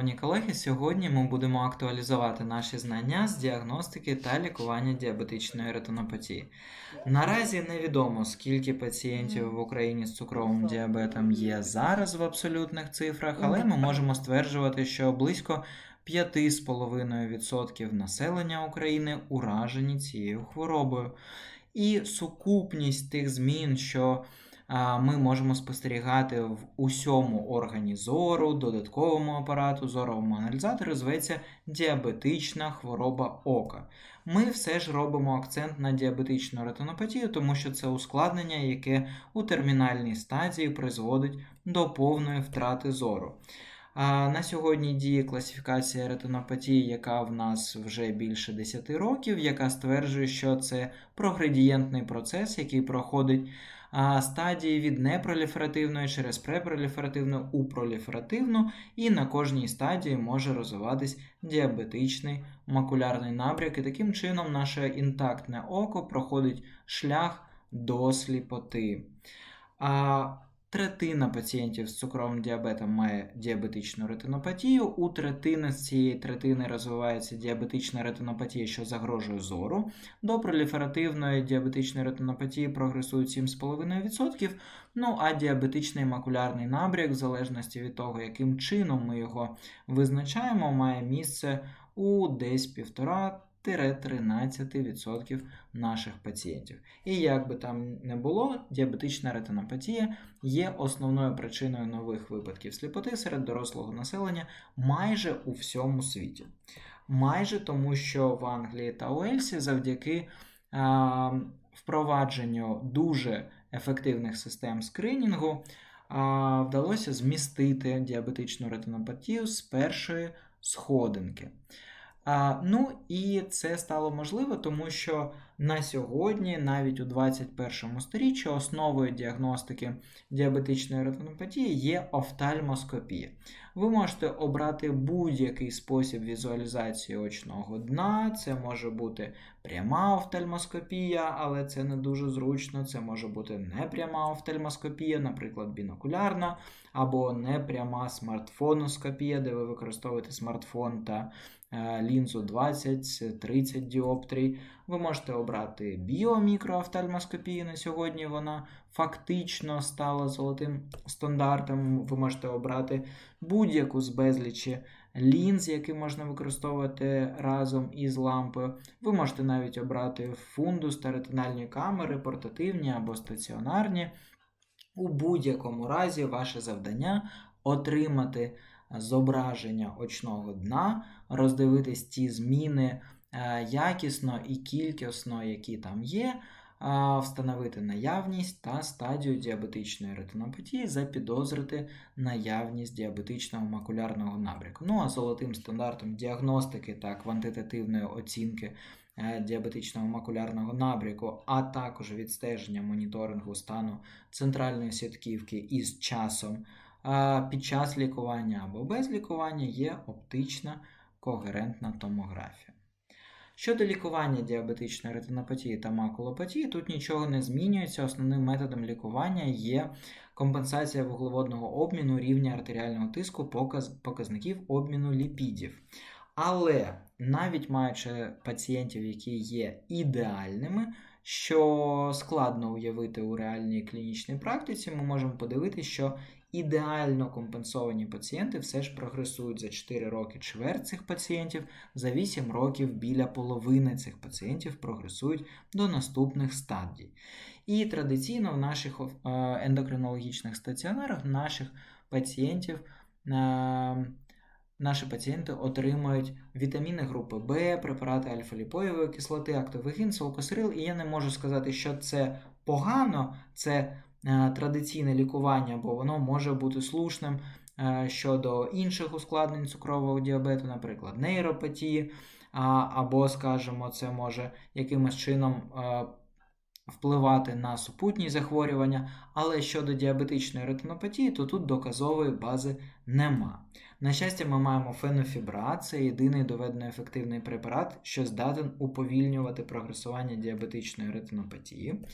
Шановні колеги, сьогодні ми будемо актуалізувати наші знання з діагностики та лікування діабетичної ретинопатії. Наразі невідомо, скільки пацієнтів в Україні з цукровим діабетом є зараз в абсолютних цифрах, але ми можемо стверджувати, що близько 5,5% населення України уражені цією хворобою. І сукупність тих змін, що ми можемо спостерігати в усьому органі зору, додатковому апарату, зоровому аналізатору, зветься діабетична хвороба ока. Ми все ж робимо акцент на діабетичну ретинопатію, тому що це ускладнення, яке у термінальній стадії призводить до повної втрати зору. А На сьогодні діє класифікація ретинопатії, яка в нас вже більше 10 років, яка стверджує, що це прогредієнтний процес, який проходить стадії від непроліферативної через препроліферативну у проліферативну, і на кожній стадії може розвиватись діабетичний макулярний набряк. І таким чином наше інтактне око проходить шлях до сліпоти. А Третина пацієнтів з цукровим діабетом має діабетичну ретинопатію. У третини з цієї третини розвивається діабетична ретинопатія, що загрожує зору. До проліферативної діабетичної ретинопатії прогресують 7,5%. Ну а діабетичний макулярний набряк, в залежності від того, яким чином ми його визначаємо, має місце у десь 1,5%. 13% наших пацієнтів. І як би там не було, діабетична ретинопатія є основною причиною нових випадків сліпоти серед дорослого населення майже у всьому світі. Майже тому, що в Англії та Уельсі завдяки а, впровадженню дуже ефективних систем скринінгу а, вдалося змістити діабетичну ретинопатію з першої сходинки. А, Ну і це стало можливо, тому що на сьогодні, навіть у 21 сторіччі, основою діагностики діабетичної ретинопатії є офтальмоскопія. Ви можете обрати будь-який спосіб візуалізації очного дна. Це може бути пряма офтальмоскопія, але це не дуже зручно. Це може бути непряма офтальмоскопія, наприклад, бінокулярна, або непряма смартфоноскопія, де ви використовуєте смартфон та лінзу 20-30 діоптрій. Ви можете обрати біомікроофтальмоскопію на сьогодні. Вона фактично стала золотим стандартом. Ви можете обрати будь-яку з безлічі лінз, які можна використовувати разом із лампою. Ви можете навіть обрати фундус та ретинальні камери, портативні або стаціонарні. У будь-якому разі, ваше завдання отримати зображення очного дна, роздивитись ті зміни е, якісно і кількісно, які там є встановити наявність та стадію діабетичної ретинопатії, запідозрити наявність діабетичного макулярного набряку. Ну а золотим стандартом діагностики та квантитативної оцінки е, діабетичного макулярного набряку, а також відстеження моніторингу стану центральної сітківки із часом під час лікування або без лікування є оптична когерентна томографія. Щодо лікування діабетичної ретинопатії та макулопатії, тут нічого не змінюється. Основним методом лікування є компенсація вуглеводного обміну рівня артеріального тиску показ, показників обміну ліпідів. Але навіть маючи пацієнтів, які є ідеальними, що складно уявити у реальній клінічній практиці, ми можемо подивитися, що ідеально компенсовані пацієнти все ж прогресують за 4 роки чверть цих пацієнтів, за 8 років біля половини цих пацієнтів прогресують до наступних стадій. І традиційно в наших е, ендокринологічних стаціонарах наших пацієнтів. Е, наші пацієнти отримують вітаміни групи Б, препарати альфа-ліпоєвої кислоти, актовигін, солкосирил. І я не можу сказати, що це погано, це традиційне лікування, бо воно може бути слушним е, щодо інших ускладнень цукрового діабету, наприклад, нейропатії, або, скажімо, це може якимось чином е, впливати на супутні захворювання, але щодо діабетичної ретинопатії, то тут доказової бази нема. На щастя, ми маємо фенофібра, це єдиний доведено ефективний препарат, що здатен уповільнювати прогресування діабетичної ретинопатії.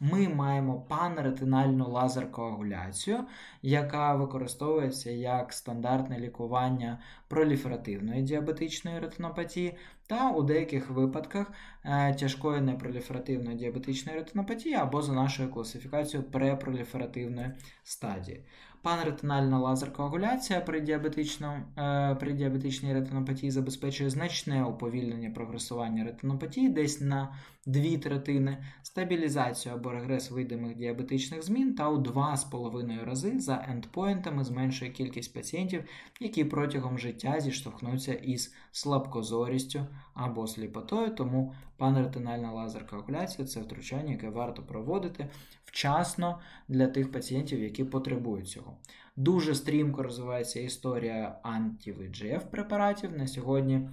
Ми маємо панретинальну лазеркоагуляцію, яка використовується як стандартне лікування проліферативної діабетичної ретинопатії, та у деяких випадках е, тяжкої непроліферативної діабетичної ретинопатії або за нашою класифікацією препроліферативної стадії. Панретинальна лазеркоагуляція при е, при діабетичній ретинопатії забезпечує значне уповільнення прогресування ретинопатії десь на дві третини, стабілізацію або регрес видимих діабетичних змін та у 2,5 рази за ендпоінтами зменшує кількість пацієнтів, які протягом життя зіштовхнуться із слабкозорістю або сліпотою. Тому панретинальна лазеркоагуляція це втручання, яке варто проводити вчасно для тих пацієнтів, які потребують цього. Дуже стрімко розвивається історія анти-ВДЖФ препаратів. На сьогодні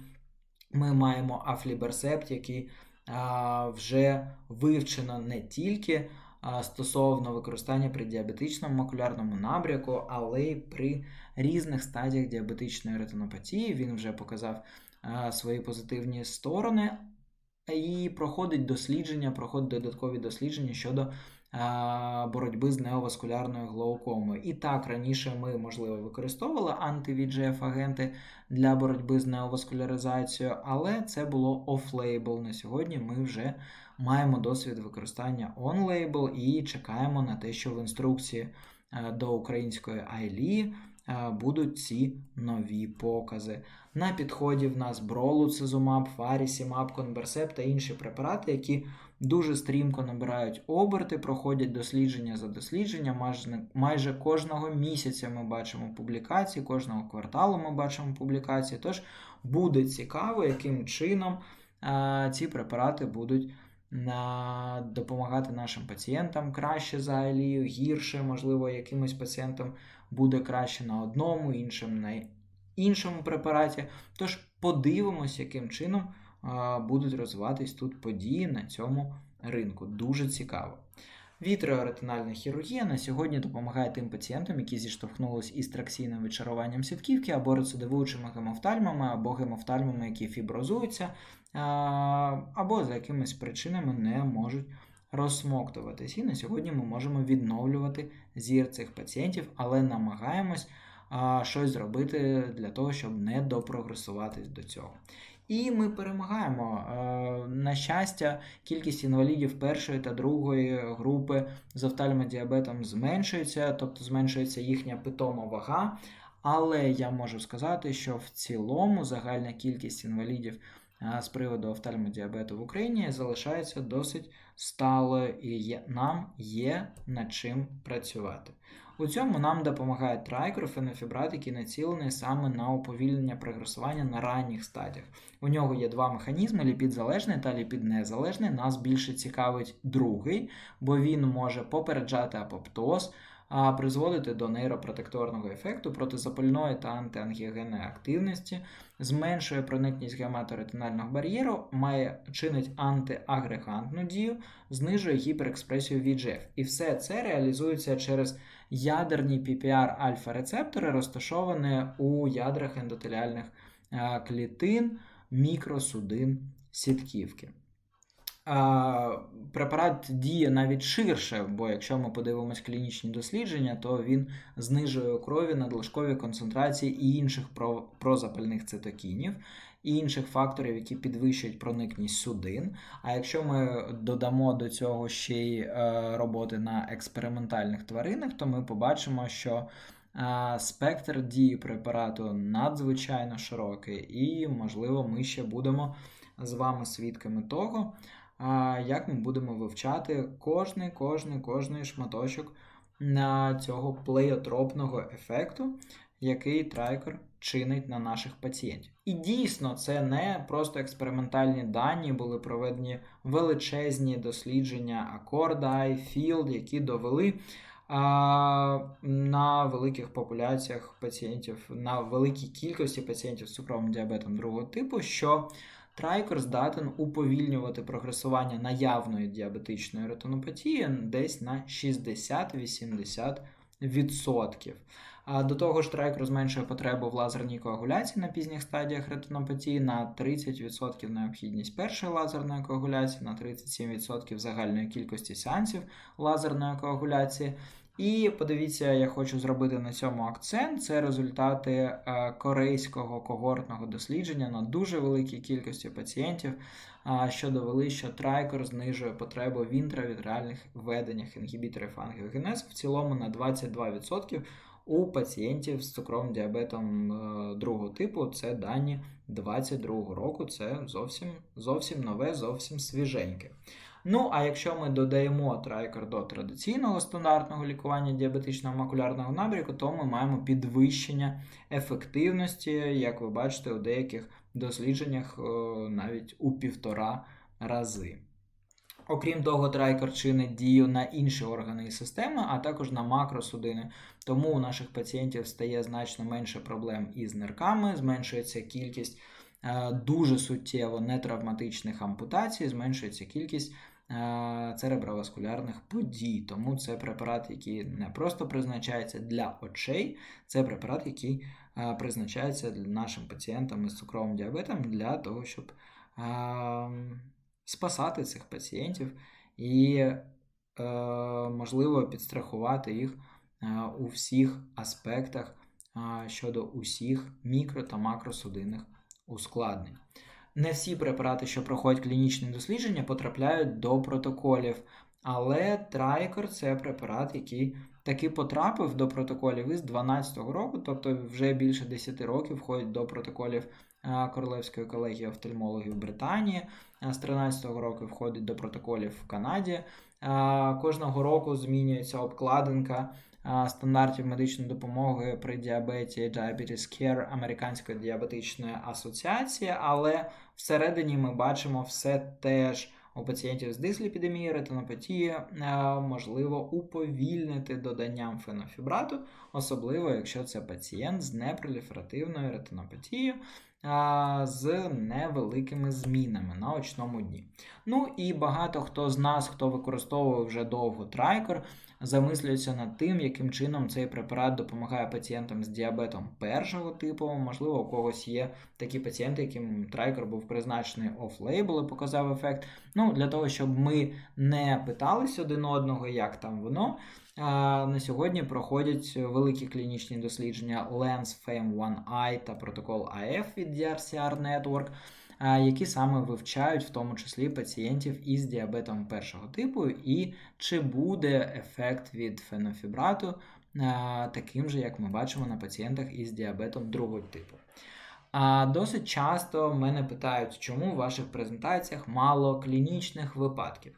ми маємо афліберсепт, який а, вже вивчено не тільки стосовно використання при діабетичному макулярному набряку, але й при різних стадіях діабетичної ретинопатії. Він вже показав свої позитивні сторони. І проходить дослідження, проходить додаткові дослідження щодо боротьби з неоваскулярною глаукомою. І так, раніше ми, можливо, використовували анти-VGF агенти для боротьби з неоваскуляризацією, але це було оф-лейбл. На сьогодні ми вже маємо досвід використання он-лейбл і чекаємо на те, що в інструкції е, до української е, будуть ці нові покази. На підході в нас бролуцизумаб, фарісімаб, конберсеп та інші препарати, які дуже стрімко набирають оберти, проходять дослідження за дослідження. Майже, кожного місяця ми бачимо публікації, кожного кварталу ми бачимо публікації. Тож буде цікаво, яким чином а, ці препарати будуть на, допомагати нашим пацієнтам краще за алію, гірше, можливо, якимось пацієнтам буде краще на одному, іншим на іншому препараті. Тож подивимось, яким чином будуть розвиватись тут події на цьому ринку. Дуже цікаво. Вітреоретинальна хірургія на сьогодні допомагає тим пацієнтам, які зіштовхнулись із траксійним відчаруванням сітківки або рецидивуючими гемофтальмами, або гемофтальмами, які фіброзуються, або за якимись причинами не можуть розсмоктуватись. І на сьогодні ми можемо відновлювати зір цих пацієнтів, але намагаємось щось зробити для того, щоб не допрогресуватись до цього. І ми перемагаємо. Е, на щастя, кількість інвалідів першої та другої групи з офтальмодіабетом зменшується, тобто зменшується їхня питома вага. Але я можу сказати, що в цілому загальна кількість інвалідів е, з приводу офтальмодіабету в Україні залишається досить сталою і нам є над чим працювати. У цьому нам допомагає трайкер фенофібрат, який націлений саме на уповільнення прогресування на ранніх стадіях. У нього є два механізми: ліпідзалежний та ліпіднезалежний. Нас більше цікавить другий, бо він може попереджати апоптоз, призводити до нейропротекторного ефекту протизапальної та антиангіогенної активності, зменшує проникність гематоретинального бар'єру, має чинить антиагрегантну дію, знижує гіперекспресію VGF. І все це реалізується через ядерні PPR альфа рецептори, розташовані у ядрах ендотеліальних клітин, мікросудин сітківки. Препарат діє навіть ширше, бо якщо ми подивимось клінічні дослідження, то він знижує у крові надлишкові концентрації і інших прозапальних цитокінів, і інших факторів, які підвищують проникність судин. А якщо ми додамо до цього ще й е, роботи на експериментальних тваринах, то ми побачимо, що е, спектр дії препарату надзвичайно широкий, і, можливо, ми ще будемо з вами свідками того як ми будемо вивчати кожний кожний, кожний шматочок на цього плеотропного ефекту, який трайкер чинить на наших пацієнтів. І дійсно, це не просто експериментальні дані, були проведені величезні дослідження і Field, які довели. На великих популяціях пацієнтів, на великій кількості пацієнтів з цукровим діабетом другого типу, що Трайкер здатен уповільнювати прогресування наявної діабетичної ретинопатії десь на 60-80%. А до того ж, трайкер зменшує потребу в лазерній коагуляції на пізніх стадіях ретинопатії на 30% необхідність першої лазерної коагуляції, на 37% загальної кількості сеансів лазерної коагуляції. І подивіться, я хочу зробити на цьому акцент. Це результати е, корейського когортного дослідження на дуже великій кількості пацієнтів, що довели, що трайкор знижує потребу в інтравітральних введеннях інгібіторів ангіогенезу в цілому на 22% у пацієнтів з цукровим діабетом е, другого типу. Це дані 2022 року. Це зовсім зовсім нове, зовсім свіженьке. Ну, а якщо ми додаємо трайкер до традиційного стандартного лікування діабетичного макулярного набряку, то ми маємо підвищення ефективності, як ви бачите, у деяких дослідженнях е, навіть у півтора рази. Окрім того, трайкер чинить дію на інші органи і системи, а також на макросудини. Тому у наших пацієнтів стає значно менше проблем із нирками, зменшується кількість е, дуже суттєво нетравматичних ампутацій, зменшується кількість цереброваскулярних подій. Тому це препарат, який не просто призначається для очей, це препарат, який е, призначається нашим пацієнтам із цукровим діабетом для того, щоб е, спасати цих пацієнтів і, можливо, підстрахувати їх у всіх аспектах щодо усіх мікро та макросудинних ускладнень. Не всі препарати, що проходять клінічні дослідження, потрапляють до протоколів. Але Трайкор це препарат, який таки потрапив до протоколів із 2012 року, тобто вже більше 10 років входить до протоколів Королевської колегії офтальмологів Британії. З 13 року входить до протоколів в Канаді. Кожного року змінюється обкладинка стандартів медичної допомоги при діабеті Diabetes Care Американської діабетичної асоціації, але всередині ми бачимо все теж. У пацієнтів з дисліпідемією, ретинопатії можливо уповільнити доданням фенофібрату, особливо якщо це пацієнт з непроліферативною ретинопатією з невеликими змінами на очному дні. Ну і багато хто з нас, хто використовує вже довго трайкер, замислюється над тим, яким чином цей препарат допомагає пацієнтам з діабетом першого типу. Можливо, у когось є такі пацієнти, яким трайкер був призначений оф-лейбл і показав ефект. Ну, Для того, щоб ми не питались один одного, як там воно. На сьогодні проходять великі клінічні дослідження Lens Fame 1i та протокол AF від DRCR Network які саме вивчають в тому числі пацієнтів із діабетом першого типу, і чи буде ефект від фенофібрату таким же, як ми бачимо на пацієнтах із діабетом другого типу. А Досить часто мене питають, чому в ваших презентаціях мало клінічних випадків.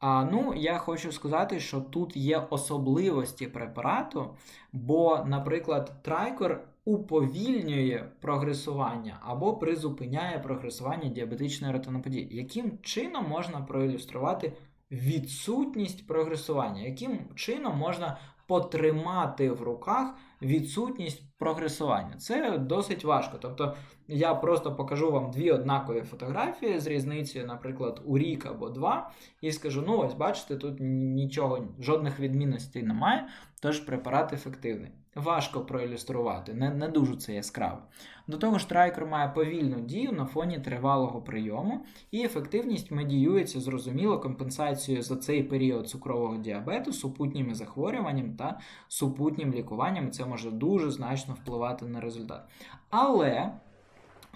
А, Ну, я хочу сказати, що тут є особливості препарату, бо, наприклад, трайкор уповільнює прогресування або призупиняє прогресування діабетичної ретинопатії. Яким чином можна проілюструвати відсутність прогресування? Яким чином можна потримати в руках відсутність прогресування? Це досить важко. Тобто я просто покажу вам дві однакові фотографії з різницею, наприклад, у рік або два, і скажу: ну, ось бачите, тут нічого, жодних відмінностей немає, тож препарат ефективний важко проілюструвати, не не дуже це яскраво. До того ж, трайкер має повільну дію на фоні тривалого прийому, і ефективність медіюється зрозуміло компенсацією за цей період цукрового діабету, супутніми захворюванням та супутнім лікуванням. Це може дуже значно впливати на результат. Але.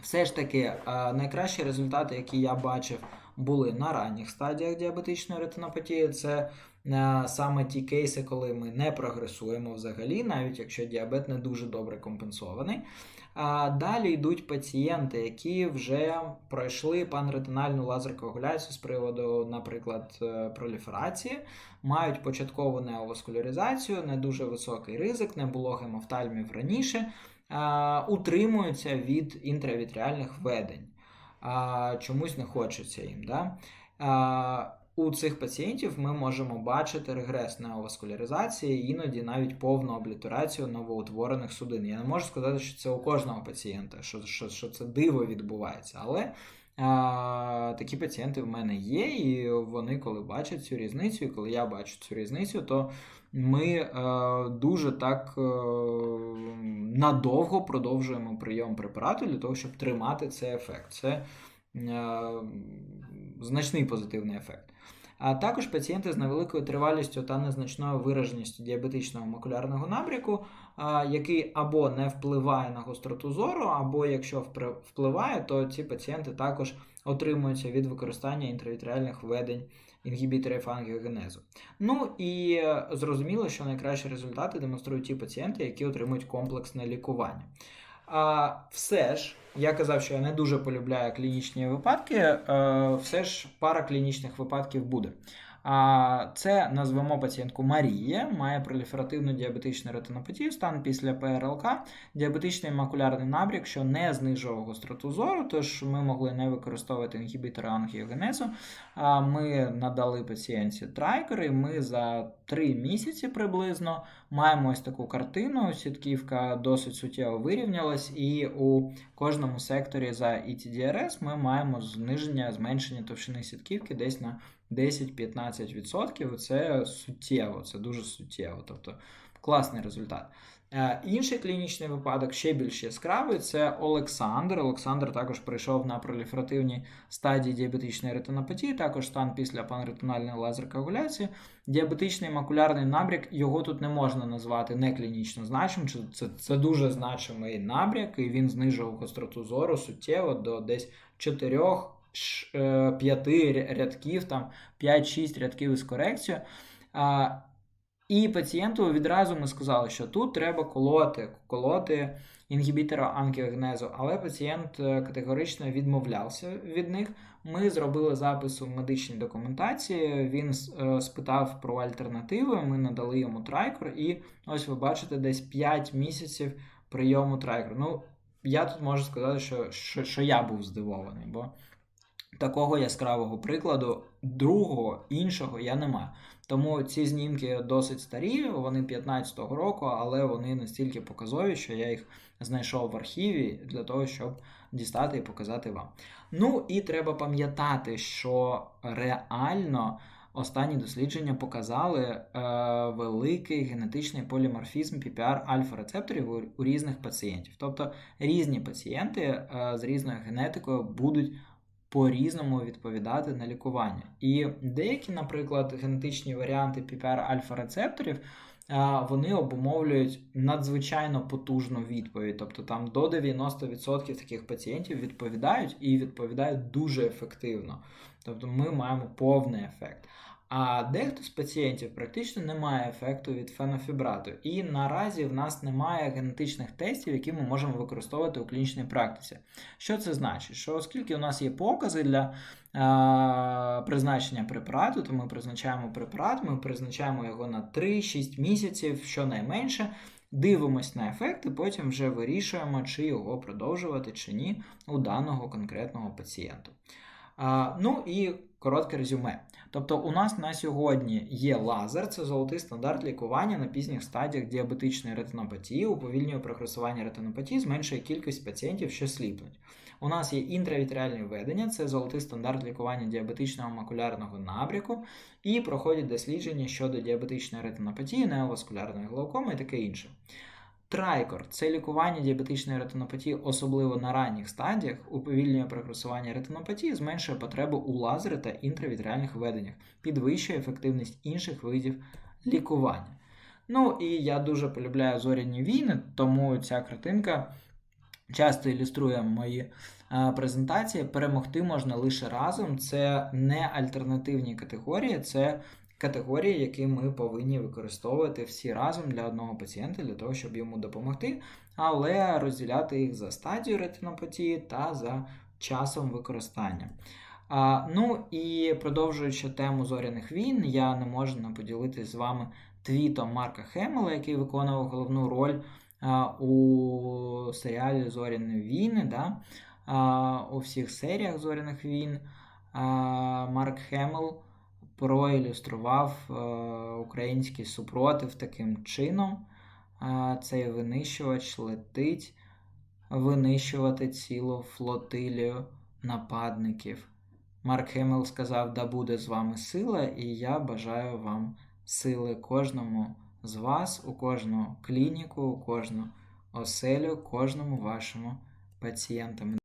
Все ж таки, найкращі результати, які я бачив, були на ранніх стадіях діабетичної ретинопатії. Це е, саме ті кейси, коли ми не прогресуємо взагалі, навіть якщо діабет не дуже добре компенсований. А далі йдуть пацієнти, які вже пройшли панретинальну лазеркоагуляцію з приводу, наприклад, е, проліферації, мають початкову неоваскуляризацію, не дуже високий ризик, не було гемофтальмів раніше, утримуються від інтравітріальних ведень а, чомусь не хочеться їм. Да? А, у цих пацієнтів ми можемо бачити регрес неоваскуляризації, іноді навіть повну облітерацію новоутворених судин. Я не можу сказати, що це у кожного пацієнта, що що, що це диво відбувається, але А, Такі пацієнти в мене є, і вони, коли бачать цю різницю, і коли я бачу цю різницю, то ми а, дуже так а, надовго продовжуємо прийом препарату для того, щоб тримати цей ефект. Це а, значний позитивний ефект. А також пацієнти з невеликою тривалістю та незначною вираженістю діабетичного макулярного набряку, який або не впливає на гостроту зору, або якщо впливає, то ці пацієнти також отримуються від використання інтравітріальних введень інгібіторів ангіогенезу. Ну і е, зрозуміло, що найкращі результати демонструють ті пацієнти, які отримують комплексне лікування. А все ж, я казав, що я не дуже полюбляю клінічні випадки, е, все ж пара клінічних випадків буде. Це назвемо пацієнтку Марія, має проліферативну діабетичну ретинопатію, стан після ПРЛК, діабетичний макулярний набряк, що не знижував гостроту зору, тож ми могли не використовувати інгібітори ангіогенезу. Ми надали пацієнтці трайкер, і ми за три місяці приблизно маємо ось таку картину. Сітківка досить суттєво вирівнялась, і у кожному секторі за ETDRS ми маємо зниження, зменшення товщини сітківки десь на 10-15%. Це суттєво, це дуже суттєво. Тобто класний результат. Е, інший клінічний випадок, ще більш яскравий, це Олександр. Олександр також прийшов на проліферативній стадії діабетичної ретинопатії, також стан після панретинальної лазеркоагуляції. Діабетичний макулярний набряк, його тут не можна назвати не клінічно значим. Це, це дуже значимий набряк, і він знижував гостроту зору суттєво до десь 4 Е, п'яти рядків, там 5-6 рядків із корекцією. І пацієнту відразу ми сказали, що тут треба колоти, колоти інгібітора ангіогенезу, але пацієнт е, категорично відмовлявся від них. Ми зробили запис у медичній документації. Він е, спитав про альтернативи. Ми надали йому трайкор, і ось ви бачите десь 5 місяців прийому трайкору. Ну, я тут можу сказати, що, що, що я був здивований, бо такого яскравого прикладу, другого іншого я не маю. Тому ці знімки досить старі, вони 15-го року, але вони настільки показові, що я їх знайшов в архіві для того, щоб дістати і показати вам. Ну і треба пам'ятати, що реально. Останні дослідження показали е, великий генетичний поліморфізм PPR альфа-рецепторів у, у різних пацієнтів. Тобто різні пацієнти е, з різною генетикою будуть по-різному відповідати на лікування. І деякі, наприклад, генетичні варіанти PPR альфа-рецепторів. Вони обумовлюють надзвичайно потужну відповідь. Тобто там до 90% таких пацієнтів відповідають і відповідають дуже ефективно. Тобто ми маємо повний ефект. А дехто з пацієнтів практично не має ефекту від фенофібрату. І наразі в нас немає генетичних тестів, які ми можемо використовувати у клінічній практиці. Що це значить? Що оскільки у нас є покази для а, призначення препарату, то ми призначаємо препарат, ми призначаємо його на 3-6 місяців, щонайменше. Дивимось на ефект і потім вже вирішуємо, чи його продовжувати чи ні у даного конкретного пацієнту. А, Ну і коротке резюме. Тобто, у нас на сьогодні є лазер, це золотий стандарт лікування на пізніх стадіях діабетичної ретинопатії, уповільнює прогресування ретинопатії, зменшує кількість пацієнтів, що сліпнуть. У нас є інтравітріальне введення, це золотий стандарт лікування діабетичного макулярного набряку, і проходять дослідження щодо діабетичної ретинопатії, неоваскулярної глаукоми і таке інше. Трайкор це лікування діабетичної ретинопатії, особливо на ранніх стадіях, уповільнює прогресування ретинопатії, зменшує потребу у лазері та інтравітріальних введеннях, підвищує ефективність інших видів лікування. Ну і я дуже полюбляю зоряні війни, тому ця картинка часто ілюструє мої презентації. Перемогти можна лише разом. Це не альтернативні категорії, це категорії, які ми повинні використовувати всі разом для одного пацієнта, для того, щоб йому допомогти, але розділяти їх за стадією ретинопатії та за часом використання. А, Ну і продовжуючи тему зоряних війн, я не можу не поділитися з вами твітом Марка Хемела, який виконував головну роль а, у серіалі Зоряні війни. Да? А, У всіх серіях зоряних війн а, Марк Хемел проілюстрував е, український супротив таким чином. Цей винищувач летить винищувати цілу флотилію нападників. Марк Хемел сказав, да буде з вами сила, і я бажаю вам сили кожному з вас, у кожну клініку, у кожну оселю, кожному вашому пацієнтам.